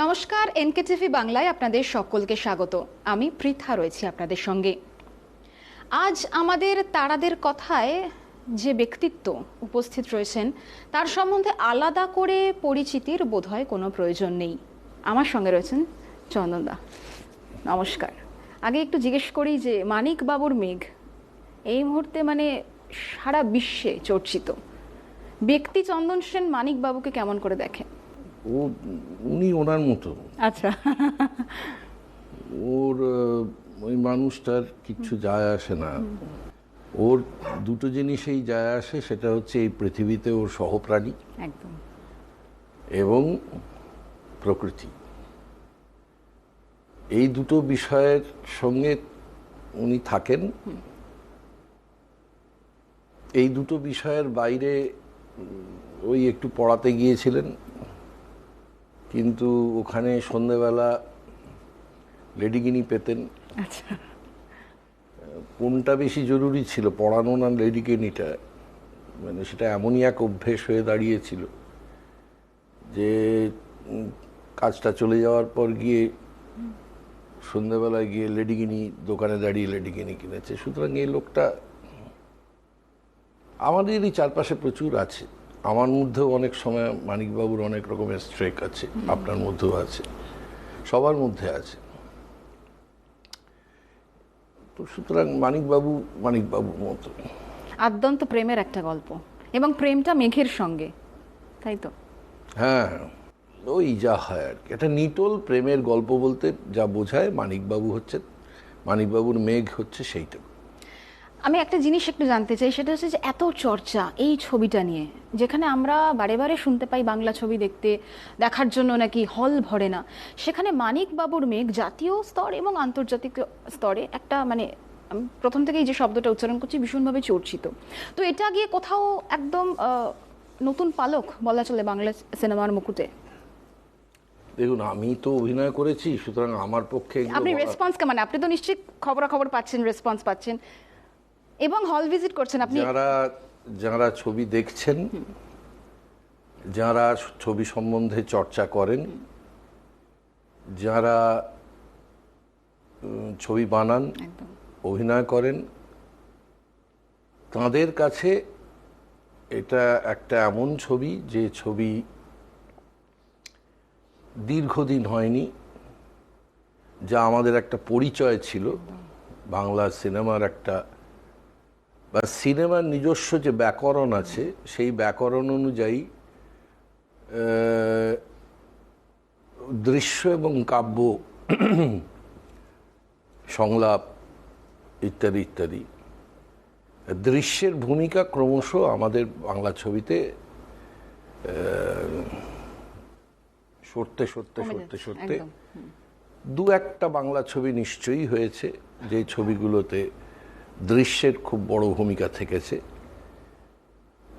নমস্কার, এনকেটিভি বাংলায় আপনাদের সকলকে স্বাগত। আমি পৃথা রয়েছি আপনাদের সঙ্গে। আজ আমাদের তারাদের কথায় যে ব্যক্তিত্ব উপস্থিত রয়েছেন, তার সম্বন্ধে আলাদা করে পরিচিতির বোধহয় কোনো প্রয়োজন নেই। আমার সঙ্গে রয়েছেন চন্দনদা নমস্কার। আগে একটু জিজ্ঞেস করি যে মানিক বাবুর মেঘ এই মুহূর্তে মানে সারা বিশ্বে চর্চিত। ব্যক্তি চন্দন সেন মানিক বাবুকে কেমন করে দেখেন? ও উনি ওনার মতো। আচ্ছা। ওর ওই মানুষটার কিচ্ছু যায় আসে না। ওর দুটো জিনিসেই যায় আসে সেটা হচ্ছে এই পৃথিবীতে ওর সহপ্রাণী একদম। এবং প্রকৃতি। এই দুটো বিষয়ের সঙ্গে উনি থাকেন। এই দুটো বিষয়ের বাইরে ওই একটু পড়াতে গিয়েছিলেন। কিন্তু ওখানে সন্ধেবেলা লেডিগিনি পেতেন। আচ্ছা। কোনটা বেশি জরুরি ছিল পড়ানো না লেডিকেনিটা মানে সেটা এমনই এক অভ্যেস হয়ে দাঁড়িয়েছিল যে কাজটা চলে যাওয়ার পর গিয়ে সন্ধ্যাবেলায় গিয়ে লেডিগিনি দোকানে দাঁড়িয়ে লেডিগিনি কিনেছে। সুতরাং এই লোকটা আমাদেরই চারপাশে প্রচুর আছে। আমার মধ্যেও অনেক সময় মানিকবাবুর অনেক রকমের স্ট্রেক আছে আপনার মধ্যেও আছে সবার মধ্যে আছে। তো সুতরাং মানিকবাবু মানিকবাবুর মতো। আদ্যন্ত প্রেমের একটা গল্প এবং প্রেমটা মেঘের সঙ্গে তাই তো? হ্যাঁ ওই যা হয় আর কি। একটা নিটোল প্রেমের গল্প বলতে যা বোঝায় মানিকবাবু হচ্ছে মানিকবাবুর মেঘ হচ্ছে সেইটা। আমি একটা জিনিস একটু জানতে চাই সেটা হচ্ছে যে এত চর্চা এই ছবিটা নিয়ে যেখানে আমরা বারে বারে শুনতে পাই বাংলা ছবি দেখতে দেখার জন্য নাকি হল ভরে না সেখানে মানিক বাবুর মেঘ জাতীয় স্তর এবং আন্তর্জাতিক স্তরে একটা মানে প্রথম থেকেই যে শব্দটা উচ্চারণ করছি ভীষণভাবে চর্চিত। তো এটা গিয়ে কোথাও একদম নতুন পালক বলা চলে বাংলা সিনেমার মুকুটে? দেখুন আমি তো অভিনয় করেছি সুতরাং আমার পক্ষে আপনি রেসপন্স কেমন আপনি তো নিশ্চয়ই খবরাখবর পাচ্ছেন রেসপন্স পাচ্ছেন। এবং হল ভিজিট করছেন আপনি। যারা যারা ছবি দেখছেন যারা ছবি সম্বন্ধে চর্চা করেন যারা ছবি বানান অভিনয় করেন তাদের কাছে এটা একটা এমন ছবি যে ছবি দীর্ঘদিন হয়নি যা আমাদের একটা পরিচয় ছিল বাংলা সিনেমার একটা বা সিনেমার নিজস্ব যে ব্যাকরণ আছে সেই ব্যাকরণ অনুযায়ী দৃশ্য এবং কাব্য সংলাপ ইত্যাদি ইত্যাদি। দৃশ্যের ভূমিকা ক্রমশ আমাদের বাংলা ছবিতে সরতে সরতে সরতে সরতে দু একটা বাংলা ছবি নিশ্চয়ই হয়েছে যে ছবিগুলোতে দৃশ্যের খুব বড় ভূমিকা থেকেছে।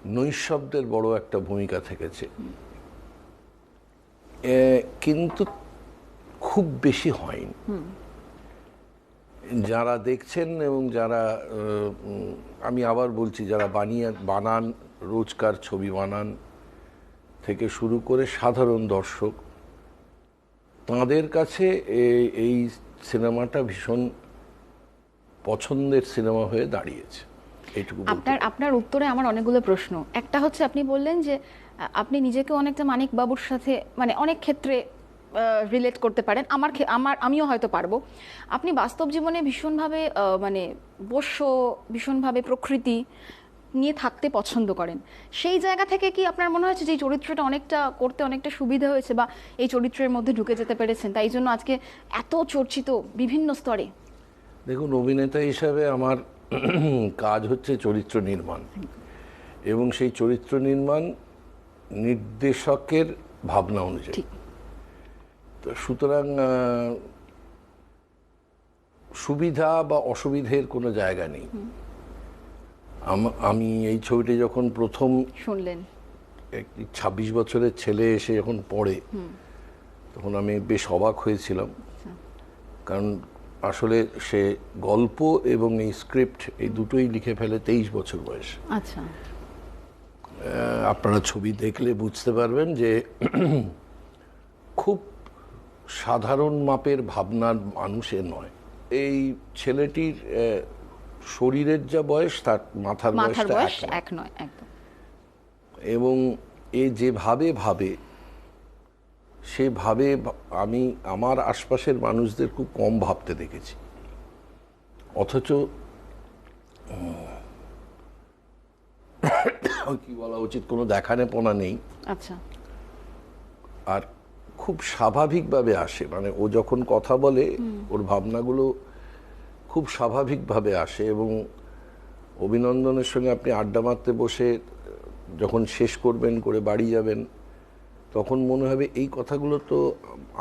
নৈশব্দের বড় একটা ভূমিকা থেকেছে। কিন্তু খুব বেশি হয়নি। যারা দেখছেন এবং যারা আমি আবার বলছি যারা বানিয়ে বানান রোজকার ছবি বানান থেকে শুরু করে সাধারণ দর্শক তাঁদের কাছে এই সিনেমাটা ভীষণ পছন্দের সিনেমা হয়ে দাঁড়িয়েছে। এইটুকু আপনার আপনার উত্তরে আমার অনেকগুলো প্রশ্ন। একটা হচ্ছে আপনি বললেন যে আপনি নিজেকে অনেকটা মানিক বাবুর সাথে মানে অনেক ক্ষেত্রে রিলেট করতে পারেন। আমার আমার আমিও হয়তো পারব। আপনি বাস্তব জীবনে ভীষণভাবে মানে বস্য ভীষণভাবে প্রকৃতি নিয়ে থাকতে পছন্দ করেন। সেই জায়গা থেকে কি আপনার মনে হয়েছে যে এই চরিত্রটা অনেকটা করতে অনেকটা সুবিধা হয়েছে বা এই চরিত্রের মধ্যে ঢুকে যেতে পেরেছেন? তাই জন্য আজকে এত চর্চিত বিভিন্ন স্তরে দেখুন অভিনেতা হিসাবে আমার কাজ হচ্ছে চরিত্র নির্মাণ। এবং সেই চরিত্র নির্মাণ নির্দেশকের ভাবনা অনুযায়ী। তো সুতরাং সুবিধা বা অসুবিধের কোনো জায়গা নেই। আমি এই ছবিটি যখন প্রথম শুনলেন। একটি ছাব্বিশ বছরের ছেলে এসে যখন পড়ে তখন আমি বেশ অবাক হয়েছিলাম। কারণ আসলে সে গল্প এবং এই স্ক্রিপ্ট এই দুটোই লিখে ফেলে তেইশ বছর বয়স। আচ্ছা। আপনারা ছবি দেখলে বুঝতে পারবেন যে খুব সাধারণ মাপের ভাবনার মানুষের নয়। এই ছেলেটির শরীরের যা বয়স তার মাথার বয়সটা বয়স এক নয়। এবং এ যেভাবে ভাবে সেভাবে আমি আমার আশপাশের মানুষদের খুব কম ভাবতে দেখেছি। অথচ কি বলা উচিত কোনো দেখানেপনা নেই। আচ্ছা। আর খুব স্বাভাবিকভাবে আসে মানে ও যখন কথা বলে ওর ভাবনাগুলো খুব স্বাভাবিকভাবে আসে এবং অভিনন্দনের সঙ্গে আপনি আড্ডা মারতে বসে যখন শেষ করবেন করে বাড়ি যাবেন তখন মনে হবে এই কথাগুলো তো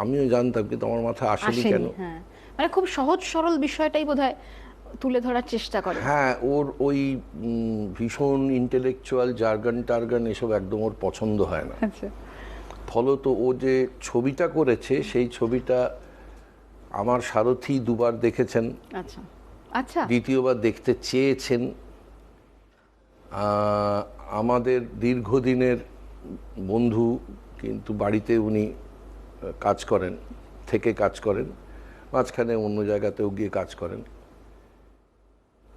আমিও জানতাম কিন্তু আমার মাথায় আসেনি কেন? হ্যাঁ। মানে খুব সহজ সরল বিষয়টাই বোধহয় তুলে ধরার চেষ্টা করে। হ্যাঁ ওর ওই ভীষণ ইন্টেলেকচুয়াল জার্গান টার্গান এসব একদম ওর পছন্দ হয় না। আচ্ছা। ফলত ও যে ছবিটা করেছে সেই ছবিটা আমার সারথি দুবার দেখেছেন। আচ্ছা। আচ্ছা। দ্বিতীয়বার দেখতে চেয়েছেন। আমাদের দীর্ঘদিনের বন্ধু কিন্তু বাড়িতে উনি কাজ করেন থেকে কাজ করেন মাঝখানে অন্য জায়গাতেও গিয়ে কাজ করেন।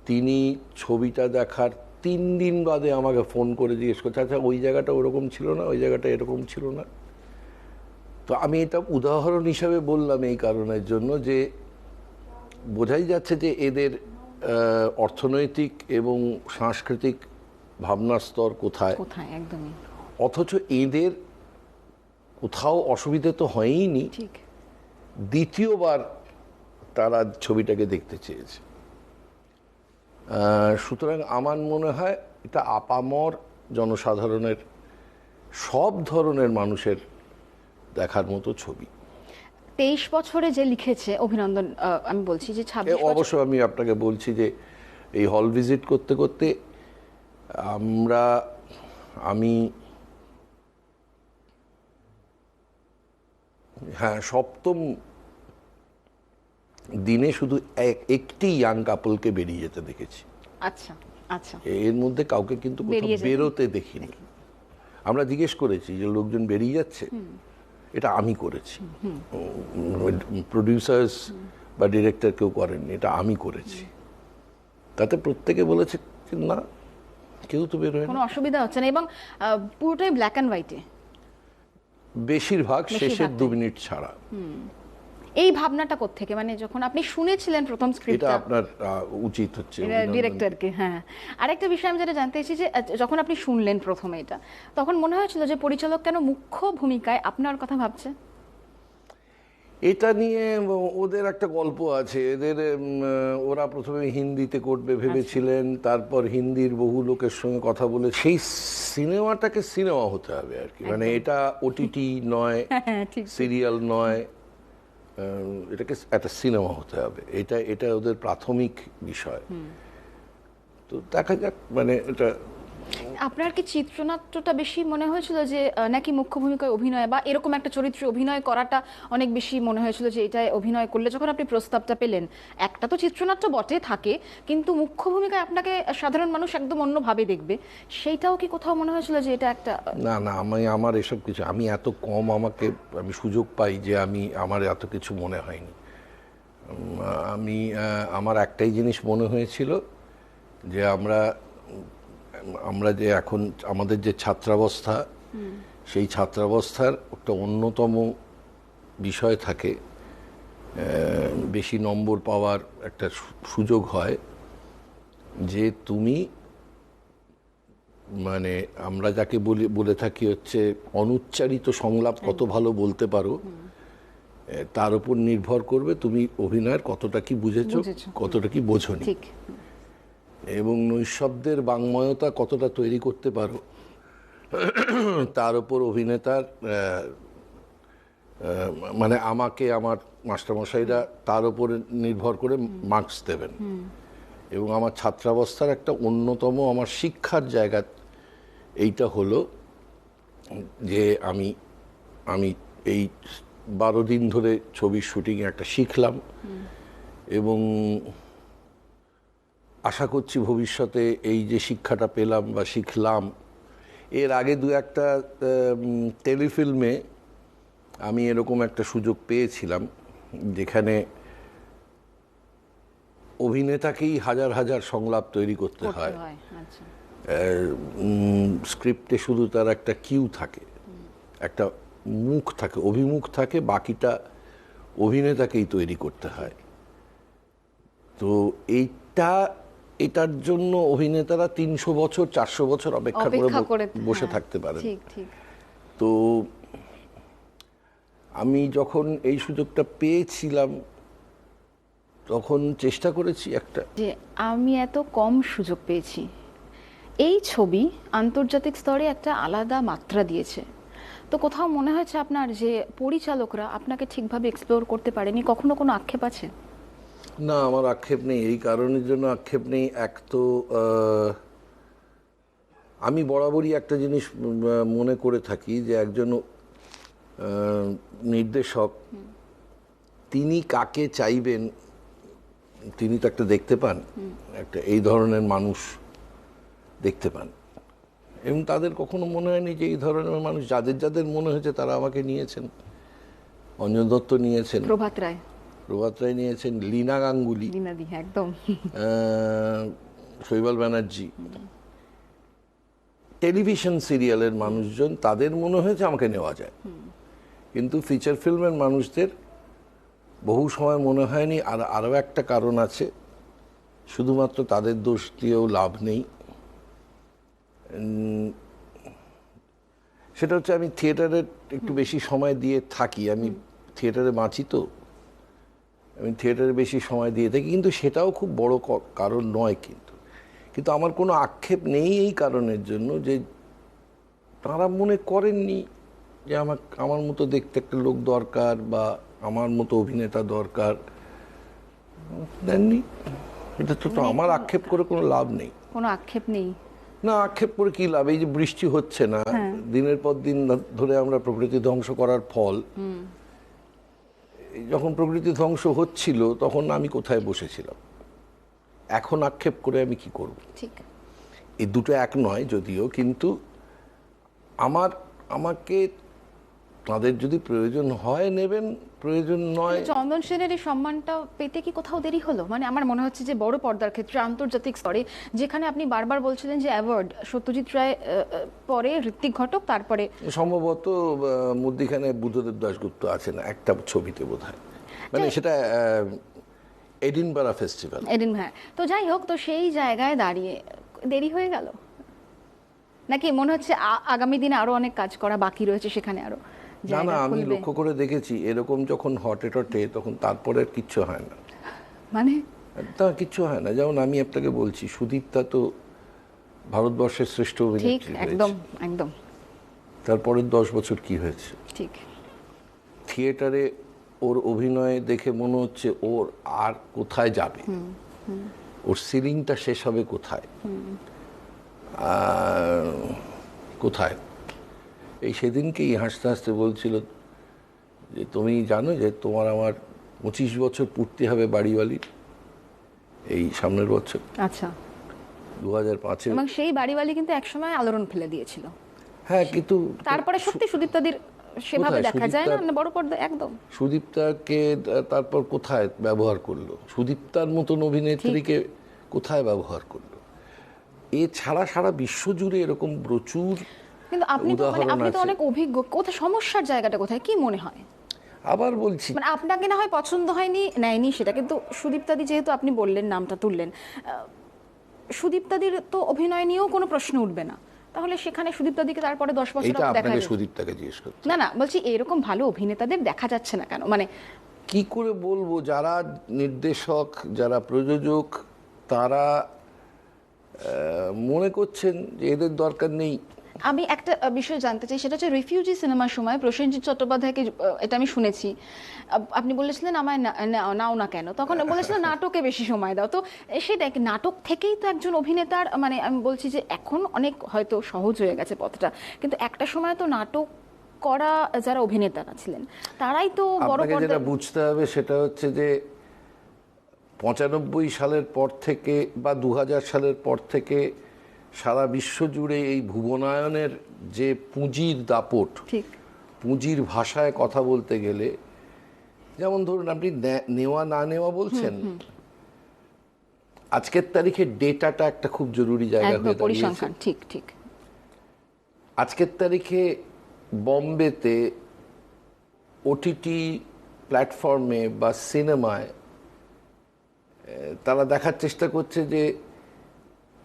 তিনি ছবিটা দেখার তিন দিন বাদে আমাকে ফোন করে জিজ্ঞেস করছে আচ্ছা ওই জায়গাটা ওরকম ছিল না? ওই জায়গাটা এরকম ছিল না? তো আমি এটা উদাহরণ হিসাবে বললাম এই কারণের জন্য যে বোঝাই যাচ্ছে যে এদের অর্থনৈতিক এবং সাংস্কৃতিক ভাবনার স্তর কোথায়? কোথায়? একদমই। অথচ এদের কোথাও অসুবিধে তো হয়ইনি। ঠিক। দ্বিতীয়বার তারা ছবিটাকে দেখতে চেয়েছে। সুতরাং আমার মনে হয় এটা আপামর জনসাধারণের সব ধরনের মানুষের দেখার মতো ছবি। তেইশ বছরে যে লিখেছে অভিনন্দন আমি বলছি যে অবশ্য আমি আপনাকে বলছি যে এই হল ভিজিট করতে করতে আমরা আমি হ্যাঁ সপ্তম দিনে শুধু এক- একটি ইয়াং কাপলকে বেরিয়ে যেতে দেখেছি। আচ্ছা আচ্ছা। এর মধ্যে কাউকে কিন্তু কোথাও বেরোতে দেখিনি। আমরা জিজ্ঞেস করেছি যে লোকজন বেরিয়ে যাচ্ছে? এটা আমি করেছি। প্রডিউসার্স বা ডিরেক্টর কেউ করেননি এটা আমি করেছি। তাতে প্রত্যেকে বলেছে না কেউ তো বেরোয় না। কোনো অসুবিধা হচ্ছে না এবং পুরোটাই ব্ল্যাক অ্যান্ড হোয়াইটে বেশিরভাগ শেষের দু মিনিট ছাড়া। এই ভাবনাটা থেকে মানে যখন আপনি শুনেছিলেন প্রথম এটা স্ক্রিপ্টটা আপনার উচিত হচ্ছে। ডিরেক্টরকে হ্যাঁ। আরেকটা বিষয় আমি যেটা জানতে চাইছি যে যখন আপনি শুনলেন প্রথমে এটা তখন মনে হয়েছিল যে পরিচালক কেন মুখ্য ভূমিকায় আপনার কথা ভাবছে? এটা নিয়ে ওদের একটা গল্প আছে। এদের ওরা প্রথমে হিন্দিতে করবে ভেবেছিলেন তারপর হিন্দির বহু লোকের সঙ্গে কথা বলে। সেই সিনেমাটাকে সিনেমা হতে হবে আর কি। মানে এটা ওটিটি নয় হ্যাঁ সিরিয়াল নয় এটাকে একটা সিনেমা হতে হবে। এটা এটা ওদের প্রাথমিক বিষয়। তো দেখা যাক মানে এটা আপনার কি চিত্রনাট্যটা বেশি মনে হয়েছিল যে নাকি মুখ্য ভূমিকায় অভিনয় বা এরকম একটা চরিত্রে অভিনয় করাটা অনেক বেশি মনে হয়েছিল যে এটাই অভিনয় করলে যখন আপনি প্রস্তাবটা পেলেন, একটা তো চিত্রনাট্য বটে থাকে, কিন্তু মুখ্য ভূমিকায় আপনাকে সাধারণ মানুষ একদম অন্যভাবে দেখবে। সেইটাও কি কোথাও মনে হয়েছিল যে, এটা একটা, না না, আমি, আমার এসব কিছু, আমি এত কম আমাকে, আমি সুযোগ পাই যে, আমি, আমার এত কিছু মনে হয়নি। আমি আমার একটাই জিনিস মনে হয়েছিল যে, আমরা আমরা যে এখন আমাদের যে ছাত্রাবস্থা সেই ছাত্রাবস্থার একটা অন্যতম বিষয় থাকে বেশি নম্বর পাওয়ার একটা সুযোগ হয় যে তুমি মানে আমরা যাকে বলি বলে থাকি হচ্ছে অনুচ্চারিত সংলাপ কত ভালো বলতে পারো তার উপর নির্ভর করবে তুমি অভিনয়ের কতটা কি বুঝেছ বুঝেছ। কতটা কি বোঝনি। ঠিক। এবং নৈশব্দের বাংময়তা কতটা তৈরি করতে পারো তার উপর অভিনেতার মানে আমাকে আমার মাস্টারমশাইরা তার উপরে নির্ভর করে মার্কস দেবেন। এবং আমার ছাত্রাবস্থার একটা অন্যতম আমার শিক্ষার জায়গা এইটা হলো যে আমি আমি এই বারো দিন ধরে ছবির শুটিংয়ে একটা শিখলাম। এবং আশা করছি ভবিষ্যতে এই যে শিক্ষাটা পেলাম বা শিখলাম এর আগে দু একটা টেলিফিল্মে আমি এরকম একটা সুযোগ পেয়েছিলাম যেখানে অভিনেতাকেই হাজার হাজার সংলাপ তৈরি করতে হয়। হয় আচ্ছা। স্ক্রিপ্টে শুধু তার একটা কিউ থাকে একটা মুখ থাকে অভিমুখ থাকে বাকিটা অভিনেতাকেই তৈরি করতে হয়। তো এইটা এটার জন্য অভিনেতারা তিনশো বছর চারশো বছর অপেক্ষা করে বসে হ্যাঁ, থাকতে পারেন। ঠিক তো আমি যখন এই সুযোগটা পেয়েছিলাম তখন চেষ্টা করেছি একটা। যে আমি এত কম সুযোগ পেয়েছি। এই ছবি আন্তর্জাতিক স্তরে একটা আলাদা মাত্রা দিয়েছে। তো কোথাও মনে হয়েছে আপনার যে পরিচালকরা আপনাকে ঠিকভাবে এক্সপ্লোর করতে পারেনি? কখনো কোনো আক্ষেপ আছে? না, আমার আক্ষেপ নেই। এই কারণের জন্য আক্ষেপ নেই। এক তো আমি বরাবরই একটা জিনিস মনে করে থাকি যে একজন নির্দেশক, তিনি কাকে চাইবেন, তিনি তো একটা দেখতে পান। একটা এই ধরনের মানুষ দেখতে পান। এবং তাদের কখনো মনে হয়নি যে এই ধরনের মানুষ, যাদের যাদের মনে হয়েছে তারা আমাকে নিয়েছেন। অঞ্জন দত্ত নিয়েছেন। প্রভাত রায়। প্রভাত রায় নিয়েছেন লীনা গাঙ্গুলি। একদম। শৈবাল ব্যানার্জি। টেলিভিশন সিরিয়ালের মানুষজন তাদের মনে হয়েছে আমাকে নেওয়া যায়। কিন্তু ফিচার ফিল্মের মানুষদের বহু সময় মনে হয়নি আর আরও একটা কারণ আছে। শুধুমাত্র তাদের দোষ দিয়েও লাভ নেই। সেটা হচ্ছে আমি থিয়েটারে একটু বেশি সময় দিয়ে থাকি। আমি থিয়েটারে বাঁচি তো। আমি থিয়েটারে বেশি সময় দিয়ে থাকি কিন্তু সেটাও খুব বড় কারণ নয় কিন্তু। কিন্তু আমার কোনো আক্ষেপ নেই এই কারণের জন্য যে তারা মনে করেননি যে আমার আমার মতো দেখতে একটা লোক দরকার বা আমার মতো অভিনেতা দরকার। দেননি। এটা তো তো আমার আক্ষেপ করে কোনো লাভ নেই। কোনো আক্ষেপ নেই? না আক্ষেপ করে কি লাভ? এই যে বৃষ্টি হচ্ছে না দিনের পর দিন ধরে আমরা প্রকৃতি ধ্বংস করার ফল। যখন প্রকৃতি ধ্বংস হচ্ছিল তখন আমি কোথায় বসেছিলাম? এখন আক্ষেপ করে আমি কি করব? ঠিক। এই দুটো এক নয় যদিও কিন্তু আমার আমাকে তাদের যদি প্রয়োজন হয় নেবেন। প্রয়োজন নয়। চন্দন সেনের এই সম্মানটা পেতে কি কোথাও দেরি হলো? মানে আমার মনে হচ্ছে যে বড় পর্দার ক্ষেত্রে আন্তর্জাতিক স্তরে যেখানে আপনি বারবার বলছিলেন যে অ্যাওয়ার্ড সত্যজিৎ রায় পরে ঋত্বিক ঘটক তারপরে সম্ভবত মধ্যিখানে বুদ্ধদেব দাশগুপ্ত আছে না একটা ছবিতে বোধ মানে সেটা এডিনবারা ফেস্টিভ্যাল। এডিন হ্যাঁ। তো যাই হোক তো সেই জায়গায় দাঁড়িয়ে দেরি হয়ে গেল? নাকি মনে হচ্ছে আগামী দিনে আরও অনেক কাজ করা বাকি রয়েছে সেখানে আরও? না না আমি লক্ষ্য করে দেখেছি এরকম যখন হটে টটে তখন তারপরে আর কিচ্ছু হয় না। মানে? তা কিচ্ছু হয় না। যেমন আমি আপনাকে বলছি সুদীপ্তা তো ভারতবর্ষের শ্রেষ্ঠ ঠিক অভিনেত্রী একদম একদম। তারপরের দশ বছর কি হয়েছে? ঠিক। থিয়েটারে ওর অভিনয় দেখে মনে হচ্ছে ওর আর কোথায় যাবে? ওর সিলিংটা শেষ হবে কোথায়? কোথায়? এই সেদিনকেই হাসতে হাসতে বলছিল যে তুমি জানো যে তোমার আমার পঁচিশ বছর পূর্তি হবে বাড়িওয়ালির এই সামনের বছর। আচ্ছা। দু হাজার পাঁচে এবং সেই বাড়িওয়ালি কিন্তু একসময় আলোড়ন ফেলে দিয়েছিল। হ্যাঁ কিন্তু তারপরে সত্যি সুদীপ্তাদির সেভাবে দেখা যায় না বড় পর্দা একদম। সুদীপ্তাকে তারপর কোথায় ব্যবহার করল? সুদীপ্তার মতন অভিনেত্রীকে কোথায় ব্যবহার করল? এছাড়া সারা বিশ্ব জুড়ে এরকম প্রচুর কিন্তু আপনি তো মানে আপনি তো অনেক অভিজ্ঞ। কোথায় সমস্যার জায়গাটা কোথায়? কি মনে হয়? আবার বলছি। মানে আপনাকে না হয় পছন্দ হয়নি নেয়নি সেটা। কিন্তু সুদীপ্তাদি যেহেতু আপনি বললেন নামটা তুললেন আহ, সুদীপ্তাদির তো অভিনয় নিয়েও কোনো প্রশ্ন উঠবে না। তাহলে সেখানে সুদীপ্তাদিকে তারপরে দশ বছর এটা দেখা আপনাকে যাবে। সুদীপ্তাকে জিজ্ঞেস করতে না না বলছি এরকম ভালো অভিনেতাদের দেখা যাচ্ছে না কেন? মানে কি করে বলব যারা নির্দেশক যারা প্রযোজক তারা মনে করছেন যে এদের দরকার নেই। আমি একটা বিষয় জানতে চাই সেটা হচ্ছে রিফিউজি সিনেমার সময় প্রসেনজিৎ চট্টোপাধ্যায়কে এটা আমি শুনেছি। আপনি বলেছিলেন আমায় নাও না কেন? তখন বলেছিলেন নাটকে বেশি সময় দাও। তো সেটাই নাটক থেকেই তো একজন অভিনেতার মানে আমি বলছি যে এখন অনেক হয়তো সহজ হয়ে গেছে পথটা। কিন্তু একটা সময় তো নাটক করা যারা অভিনেতারা ছিলেন তারাই তো বড় যেটা বুঝতে হবে সেটা হচ্ছে যে পঁচানব্বই সালের পর থেকে বা দু হাজার সালের পর থেকে সারা বিশ্ব জুড়ে এই ভুবনায়নের যে পুঁজির দাপট পুঁজির ভাষায় কথা বলতে গেলে যেমন ধরুন আপনি নেওয়া না নেওয়া বলছেন আজকের তারিখে ডেটাটা একটা খুব জরুরি জায়গা হয়ে দাঁড়িয়েছে। ঠিক ঠিক। আজকের তারিখে বম্বেতে ওটিটি প্ল্যাটফর্মে বা সিনেমায় তারা দেখার চেষ্টা করছে যে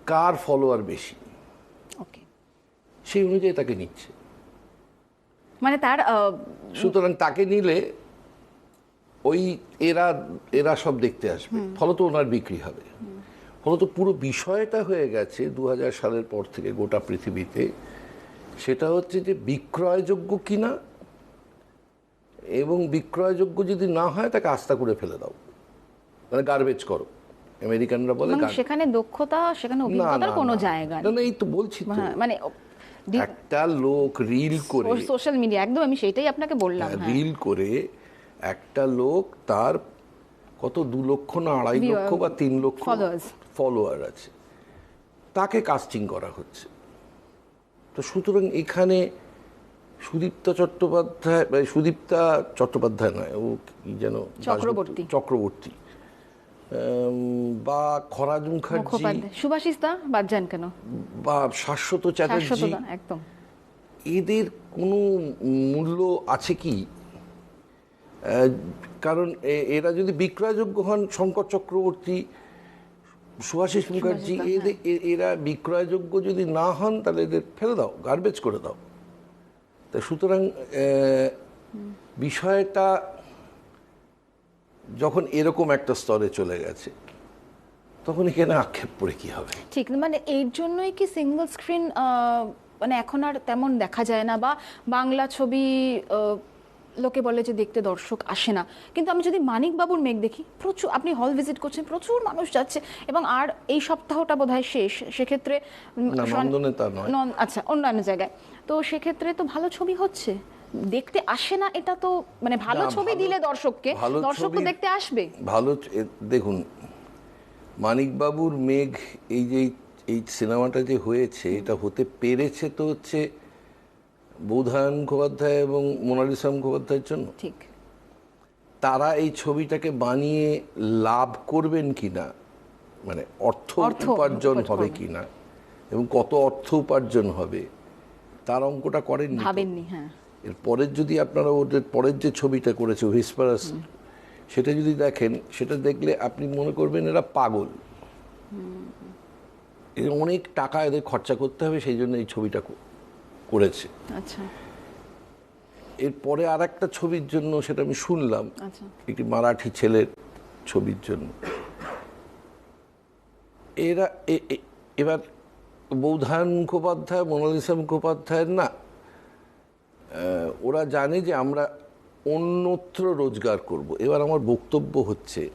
কার ফলোয়ার বেশি? ওকে সেই অনুযায়ী তাকে নিচ্ছে। মানে তার সুতরাং তাকে নিলে ওই এরা এরা সব দেখতে আসবে। ফলত ওনার বিক্রি হবে। ফলত পুরো বিষয়টা হয়ে গেছে দু হাজার সালের পর থেকে গোটা পৃথিবীতে। সেটা হচ্ছে যে বিক্রয়যোগ্য কিনা এবং বিক্রয়যোগ্য যদি না হয় তাকে আস্থা করে ফেলে দাও। মানে গার্বেজ করো। আমেরিকানরা বলে মানে সেখানে দক্ষতা সেখানে অভিজ্ঞতার কোনো জায়গা না না এই তো বলছি হ্যাঁ, মানে একটা লোক রিল করে সোশ্যাল মিডিয়া একদম আমি সেটাই আপনাকে বললাম হ্যাঁ। রিল করে একটা লোক তার কত দু লক্ষ না আড়াই লক্ষ বা তিন লক্ষ ফলোয়ার আছে। তাকে কাস্টিং করা হচ্ছে। তো সুতরাং এখানে সুদীপ্তা চট্টোপাধ্যায় বা সুদীপ্তা চট্টোপাধ্যায় নয় ও কি যেন চক্রবর্তী। চক্রবর্তী। বা খরাজ মুখার্জি সুভাষিস দা বাদ যান কেন? বা শাশ্বত চ্যাটার্জি একদম। এদের কোনো মূল্য আছে কি? কারণ এরা যদি বিক্রয়যোগ্য হন শঙ্কর চক্রবর্তী সুভাষিস মুখার্জি হ্যাঁ। এদের এরা বিক্রয়যোগ্য যদি না হন তাহলে এদের ফেলে দাও গার্বেজ করে দাও। তা সুতরাং বিষয়টা যখন এরকম একটা স্তরে চলে গেছে তখন এখানে আক্ষেপ করে কি হবে? ঠিক মানে এর জন্যই কি সিঙ্গল স্ক্রিন মানে এখন আর তেমন দেখা যায় না বা বাংলা ছবি লোকে বলে যে দেখতে দর্শক আসে না। কিন্তু আমি যদি মানিক বাবুর মেঘ দেখি প্রচুর আপনি হল ভিজিট করছেন প্রচুর মানুষ যাচ্ছে এবং আর এই সপ্তাহটা বোধহয় শেষ। সেক্ষেত্রে আচ্ছা অন্যান্য জায়গায়। তো সেক্ষেত্রে তো ভালো ছবি হচ্ছে। দেখতে আসে না এটা তো মানে ভালো ছবি দিলে দর্শককে। ভালো দর্শক তো দেখতে আসবে। ভালো দেখুন মানিকবাবুর মেঘ এই যে এই সিনেমাটা যে হয়েছে এটা হতে পেরেছে তো হচ্ছে বৌধায়ন মুখোপাধ্যায় এবং মোনালিসা মুখোপাধ্যায়ের জন্য? ঠিক। তারা এই ছবিটাকে বানিয়ে লাভ করবেন কিনা মানে অর্থ অর্থ উপার্জন হবে করবেন। কিনা এবং কত অর্থ উপার্জন হবে? তার অঙ্কটা করেননি তো। ভাবেননি হ্যাঁ। এর পরের যদি আপনারা ওদের পরের যে ছবিটা করেছে হুইসপারাস সেটা যদি দেখেন সেটা দেখলে আপনি মনে করবেন এরা পাগল। এর অনেক টাকা এদের খরচা করতে হবে সেই জন্য এই ছবিটা করেছে। আচ্ছা। এরপরে আর একটা ছবির জন্য সেটা আমি শুনলাম আচ্ছা। একটি মারাঠি ছেলের ছবির জন্য। এরা এবার বৌধায়ন মুখোপাধ্যায় মোনালিসা মুখোপাধ্যায়ের না ওরা জানে যে আমরা অন্যত্র রোজগার করব। এবার আমার বক্তব্য হচ্ছে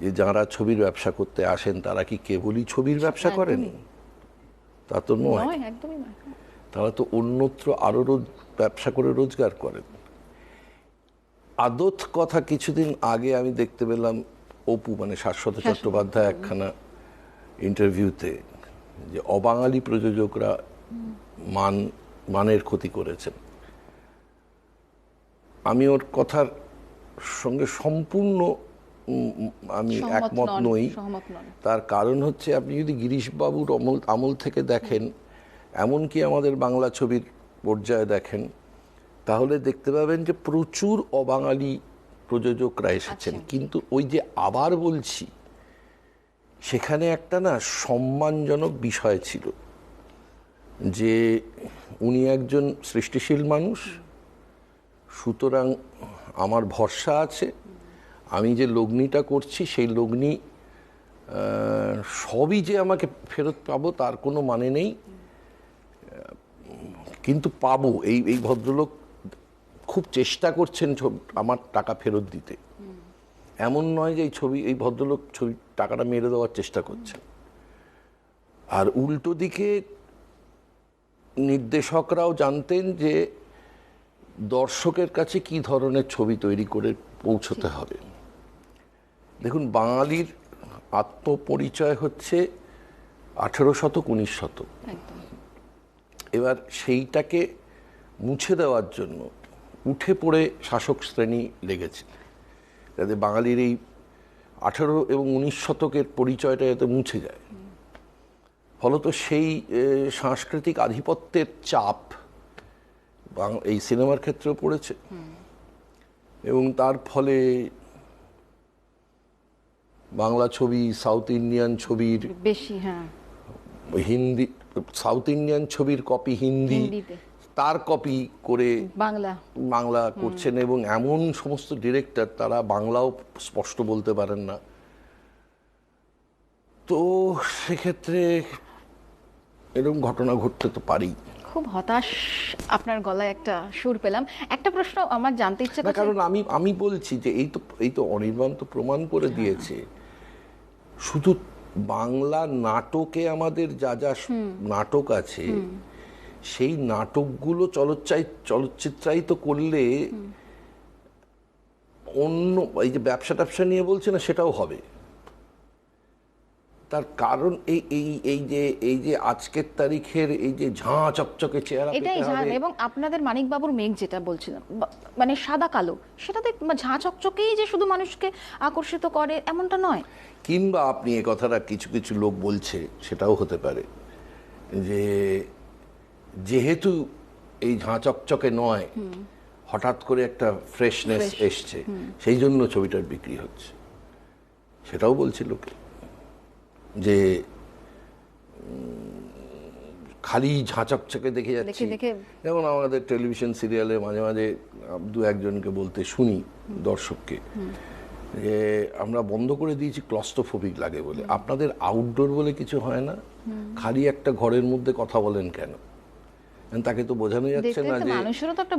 যে যারা ছবির ব্যবসা করতে আসেন তারা কি কেবলই ছবির ব্যবসা করেন? তা তো নয়। নয় নয়। তারা তো অন্যত্র আরও রোজ ব্যবসা করে রোজগার করেন। আদত কথা কিছুদিন আগে আমি দেখতে পেলাম অপু মানে শাশ্বত চট্টোপাধ্যায় একখানা ইন্টারভিউতে যে অবাঙালি প্রযোজকরা মান মানের ক্ষতি করেছেন আমি ওর কথার সঙ্গে সম্পূর্ণ আমি একমত নই। তার কারণ হচ্ছে আপনি যদি গিরিশবাবুর আমল আমল থেকে দেখেন এমনকি আমাদের বাংলা ছবির পর্যায়ে দেখেন তাহলে দেখতে পাবেন যে প্রচুর অবাঙালি প্রযোজকরা এসেছেন। আচ্ছা। কিন্তু ওই যে আবার বলছি সেখানে একটা না সম্মানজনক বিষয় ছিল। যে উনি একজন সৃষ্টিশীল মানুষ, সুতরাং আমার ভরসা আছে, আমি যে লগ্নিটা করছি, সেই লগ্নি সবই যে আমাকে ফেরত পাবো তার কোনো মানে নেই। কিন্তু পাবো, এই এই ভদ্রলোক খুব চেষ্টা করছেন আমার টাকা ফেরত দিতে। এমন নয় যে এই ছবি, এই ভদ্রলোক ছবি, টাকাটা মেরে দেওয়ার চেষ্টা করছেন। আর উল্টো দিকে নির্দেশকরাও জানতেন যে দর্শকের কাছে কি ধরনের ছবি তৈরি করে পৌঁছতে হবে। দেখুন বাঙালির আত্মপরিচয় হচ্ছে আঠেরো শতক উনিশ শতক। এবার সেইটাকে মুছে দেওয়ার জন্য উঠে পড়ে শাসক শ্রেণি লেগেছে। যাতে বাঙালির এই আঠেরো এবং উনিশ শতকের পরিচয়টা যাতে মুছে যায়। ফলত সেই সাংস্কৃতিক আধিপত্যের চাপ এই সিনেমার ক্ষেত্রেও পড়েছে। এবং তার ফলে বাংলা ছবি সাউথ ইন্ডিয়ান ছবির বেশি হ্যাঁ। হিন্দি সাউথ ইন্ডিয়ান ছবির কপি হিন্দি তার কপি করে বাংলা। বাংলা করছেন এবং এমন সমস্ত ডিরেক্টর তারা বাংলাও স্পষ্ট বলতে পারেন না। তো সেক্ষেত্রে এরকম ঘটনা ঘটতে তো পারি খুব হতাশ আপনার গলায় একটা সুর পেলাম। একটা প্রশ্ন আমার জানতে ইচ্ছে না করছে। কারণ আমি আমি বলছি যে এই তো এই তো অনির্বাণ তো প্রমাণ করে দিয়েছে। শুধু বাংলা নাটকে আমাদের যা যা নাটক আছে সেই নাটকগুলো চলচ্চাই চলচ্চিত্রায়িত করলে অন্য এই যে ব্যবসা ট্যাবসা নিয়ে বলছে না সেটাও হবে। তার কারণ এই এই এই যে এই যে আজকের তারিখের এই যে ঝাঁ চকচকে চেহারা এটাই ঝাঁ এবং আপনাদের মানিকবাবুর মেঘ যেটা বলছিলাম মানে সাদা কালো সেটাতে ঝাঁ চকচকেই যে শুধু মানুষকে আকর্ষিত করে এমনটা নয়। কিংবা আপনি এ কথাটা কিছু কিছু লোক বলছে সেটাও হতে পারে যে যেহেতু এই ঝাঁ চকচকে নয় হঠাৎ করে একটা ফ্রেশনেস এসছে সেই জন্য ছবিটার বিক্রি হচ্ছে। সেটাও বলছে লোকে। যে খালি ঝাঁ চকচকে দেখে যাচ্ছি। যেমন আমাদের টেলিভিশন সিরিয়ালে মাঝে মাঝে দু একজনকে বলতে শুনি দর্শককে। যে আমরা বন্ধ করে দিয়েছি ক্লস্টোফোবিক লাগে বলে। আপনাদের আউটডোর বলে কিছু হয় না? খালি একটা ঘরের মধ্যে কথা বলেন কেন? তাকে তো বোঝানো যাচ্ছে না যে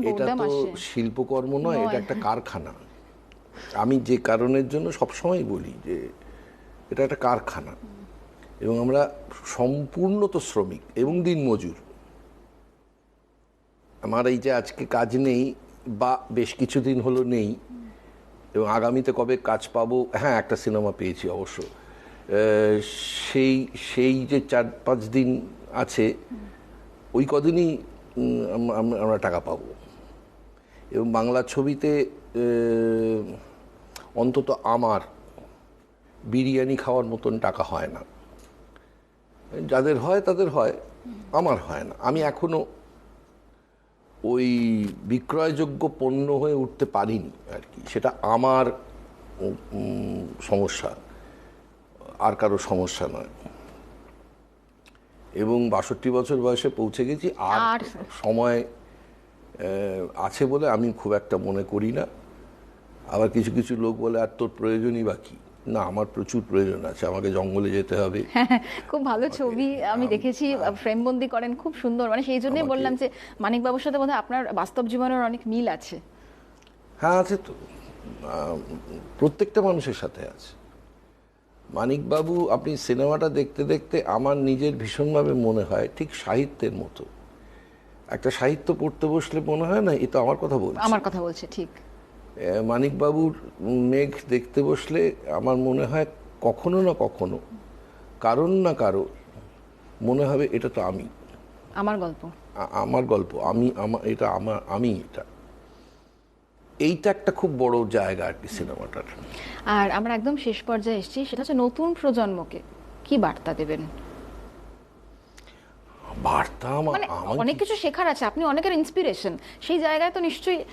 এটা তো শিল্পকর্ম নয় এটা একটা কারখানা। আমি যে কারণের জন্য সবসময় বলি যে এটা একটা কারখানা। এবং আমরা সম্পূর্ণ তো শ্রমিক এবং দিনমজুর। আমার এই যে আজকে কাজ নেই বা বেশ কিছুদিন হলো নেই, এবং আগামীতে কবে কাজ পাবো হ্যাঁ একটা সিনেমা পেয়েছি অবশ্য। সেই সেই যে চার পাঁচ দিন আছে, ওই কদিনই আমরা টাকা পাবো। এবং বাংলা ছবিতে অন্তত আমার বিরিয়ানি খাওয়ার মতন টাকা হয় না। যাদের হয় তাদের হয়। আমার হয় না। আমি এখনও ওই বিক্রয়যোগ্য পণ্য হয়ে উঠতে পারিনি আর কি। সেটা আমার সমস্যা। আর কারও সমস্যা নয়। এবং বাষট্টি বছর বয়সে পৌঁছে গেছি। আর সময় আছে বলে আমি খুব একটা মনে করি না। আবার কিছু কিছু লোক বলে আর তোর প্রয়োজনই বাকি না আমার প্রচুর প্রয়োজন আছে আমাকে জঙ্গলে যেতে হবে। খুব ভালো ছবি আমি দেখেছি ফ্রেম বন্দি করেন খুব সুন্দর। মানে সেই জন্যই বললাম যে মানিকবাবুর সাথে বোধহয় আপনার বাস্তব জীবনের অনেক মিল আছে। হ্যাঁ আছে তো। প্রত্যেকটা মানুষের সাথে আছে। মানিকবাবু আপনি সিনেমাটা দেখতে দেখতে আমার নিজের ভীষণভাবে মনে হয় ঠিক সাহিত্যের মতো। একটা সাহিত্য পড়তে বসলে মনে হয় না এ তো আমার কথা বলছে। আমার কথা বলছে ঠিক। মানিকবাবুর মেঘ দেখতে বসলে আমার মনে হয় কখনো না কখনো কারণ না কারও মনে হবে এটা তো আমি। আমার গল্প। আমার গল্প। আমি আমার এটা আমার আমি এটা। এইটা একটা খুব বড় জায়গা আর কি সিনেমাটার। আর আমরা একদম শেষ পর্যায়ে এসেছি সেটা হচ্ছে নতুন প্রজন্মকে কি বার্তা দেবেন? বার্তা মানে অনেক কিছু শেখার আছে আপনি অনেকের ইন্সপিরেশন সেই জায়গায় তো নিশ্চয়ই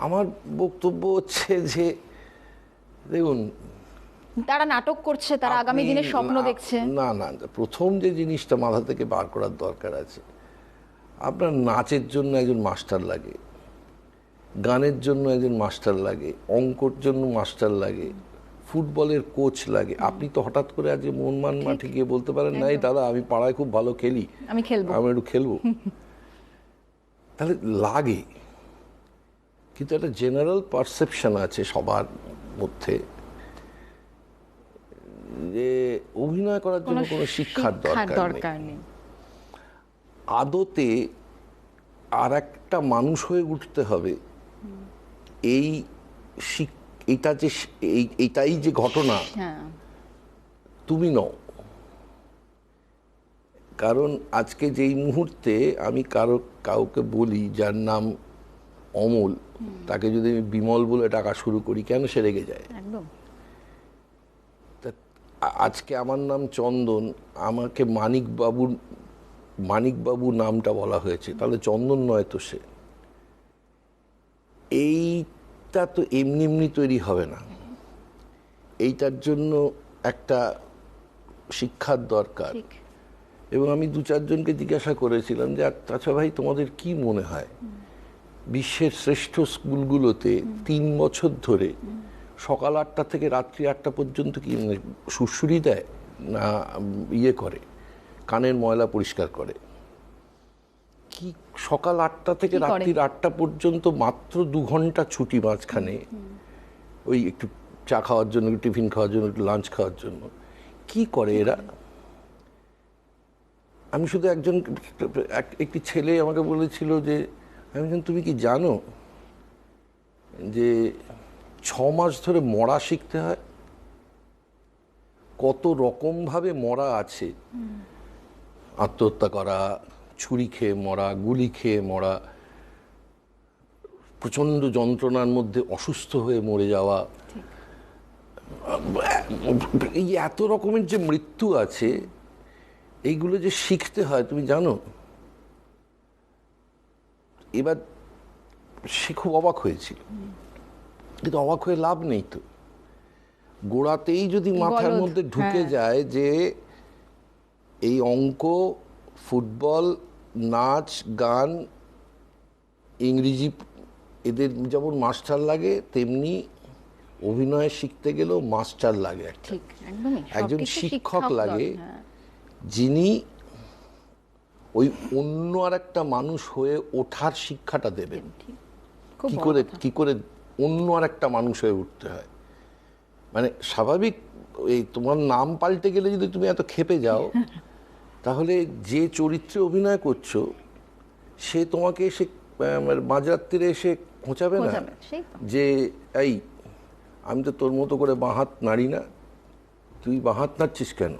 আমার বক্তব্য হচ্ছে যে দেখুন তারা নাটক করছে তারা আগামী দিনের স্বপ্ন দেখছে। না না প্রথম যে জিনিসটা মাথা থেকে বার করার দরকার আছে আপনার নাচের জন্য একজন মাস্টার লাগে গানের জন্য একজন মাস্টার লাগে অঙ্কর জন্য মাস্টার লাগে ফুটবলের কোচ লাগে। আপনি তো হঠাৎ করে আজকে মনমান মাঠে গিয়ে বলতে পারেন নাই দাদা আমি পাড়ায় খুব ভালো খেলি। আমি খেলব। আমি একটু খেলব। তাহলে লাগে কিন্তু একটা জেনারেল পারসেপশন আছে সবার মধ্যে যে অভিনয় করার জন্য কোনো শিক্ষার দরকার নেই। আদতে আর একটা মানুষ হয়ে উঠতে হবে। এই এইটা যে এই এইটাই যে ঘটনা হ্যাঁ। তুমি নও। কারণ আজকে যেই মুহূর্তে আমি কারও কাউকে বলি যার নাম অমল তাকে যদি আমি বিমল বলে ডাকা শুরু করি কেন সে রেগে যায়? একদম। আজকে আমার নাম চন্দন আমাকে মানিক বাবুর মানিক বাবু নামটা বলা হয়েছে। তাহলে চন্দন নয় তো সে। এইটা তো এমনি এমনি তৈরি হবে না। এইটার জন্য একটা শিক্ষার দরকার। এবং আমি দু চারজনকে জিজ্ঞাসা করেছিলাম যে আচ্ছা ভাই তোমাদের কি মনে হয়? বিশ্বের শ্রেষ্ঠ স্কুলগুলোতে তিন বছর ধরে সকাল আটটা থেকে রাত্রি আটটা পর্যন্ত কি মানে সুরসুরি দেয় না ইয়ে করে? কানের ময়লা পরিষ্কার করে। কি সকাল আটটা থেকে? রাত্রির আটটা পর্যন্ত মাত্র দু ঘণ্টা ছুটি মাঝখানে ওই একটু চা খাওয়ার জন্য একটু টিফিন খাওয়ার জন্য একটু লাঞ্চ খাওয়ার জন্য। কি করে এরা? আমি শুধু একজন একটি ছেলে আমাকে বলেছিল যে আমি বললাম, তুমি কি জানো যে ছ মাস ধরে মরা শিখতে হয়? কত রকম ভাবে মরা আছে। আত্মহত্যা করা ছুরি খেয়ে মরা গুলি খেয়ে মরা প্রচণ্ড যন্ত্রণার মধ্যে অসুস্থ হয়ে মরে যাওয়া। এই এত রকমের যে মৃত্যু আছে এইগুলো যে শিখতে হয় তুমি জানো? এবার সে খুব অবাক হয়েছিল। কিন্তু অবাক হয়ে লাভ নেই তো। গোড়াতেই যদি মাথার মধ্যে ঢুকে হ্যাঁ। যায় যে এই অঙ্ক ফুটবল নাচ গান ইংরেজি এদের যেমন মাস্টার লাগে তেমনি অভিনয় শিখতে গেলেও মাস্টার লাগে একজন শিক্ষক লাগে। যিনি ওই অন্য আর একটা মানুষ হয়ে ওঠার শিক্ষাটা দেবেন। কি করে। কি করে অন্য আর একটা মানুষ হয়ে উঠতে হয়? মানে স্বাভাবিক এই তোমার নাম পাল্টে গেলে যদি তুমি এত খেপে যাও তাহলে যে চরিত্রে অভিনয় করছ সে তোমাকে এসে মাঝরাত্রিরে এসে খোঁচাবে না। যে এই আমি তো তোর মতো করে বাঁহাত নাড়ি না। তুই বাঁহাত নাড়ছিস কেন?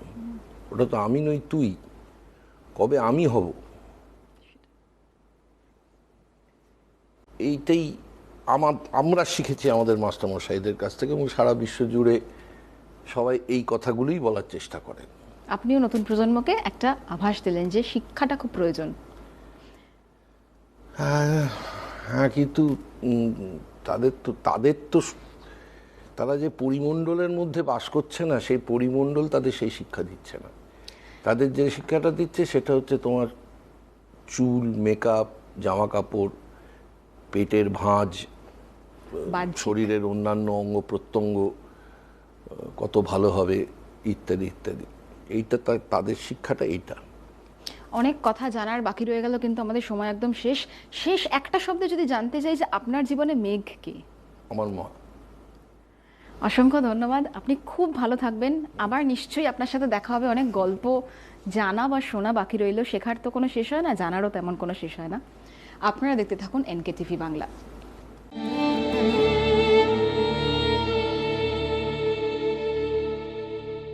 ওটা তো আমি নই তুই। কবে আমি হব? এইটাই আমার আমরা শিখেছি আমাদের মাস্টারমশাইদের কাছ থেকে এবং সারা বিশ্ব জুড়ে সবাই এই কথাগুলোই বলার চেষ্টা করেন। আপনিও নতুন প্রজন্মকে একটা আভাস দিলেন যে শিক্ষাটা খুব প্রয়োজন। হ্যাঁ কিন্তু তাদের তো তাদের তো তারা যে পরিমণ্ডলের মধ্যে বাস করছে না সেই পরিমণ্ডল তাদের সেই শিক্ষা দিচ্ছে না। তাদের যে শিক্ষাটা দিচ্ছে সেটা হচ্ছে তোমার চুল মেকআপ জামা কাপড় পেটের ভাঁজ। শরীরের অন্যান্য অঙ্গ প্রত্যঙ্গ কত ভালো হবে ইত্যাদি ইত্যাদি। এইটা তাদের শিক্ষাটা এইটা। অনেক কথা জানার বাকি রয়ে গেল কিন্তু আমাদের সময় একদম শেষ। শেষ একটা শব্দে যদি জানতে চাই যে আপনার জীবনে মেঘ কি? আমার মা অসংখ্য ধন্যবাদ। আপনি খুব ভালো থাকবেন। আবার নিশ্চয়ই আপনার সাথে দেখা হবে, অনেক গল্প জানা বা শোনা বাকি রইল। শেখার তো কোনো শেষ হয় না, জানারও তেমন কোনো শেষ হয় না। আপনারা দেখতে থাকুন এনকে টিভি বাংলা।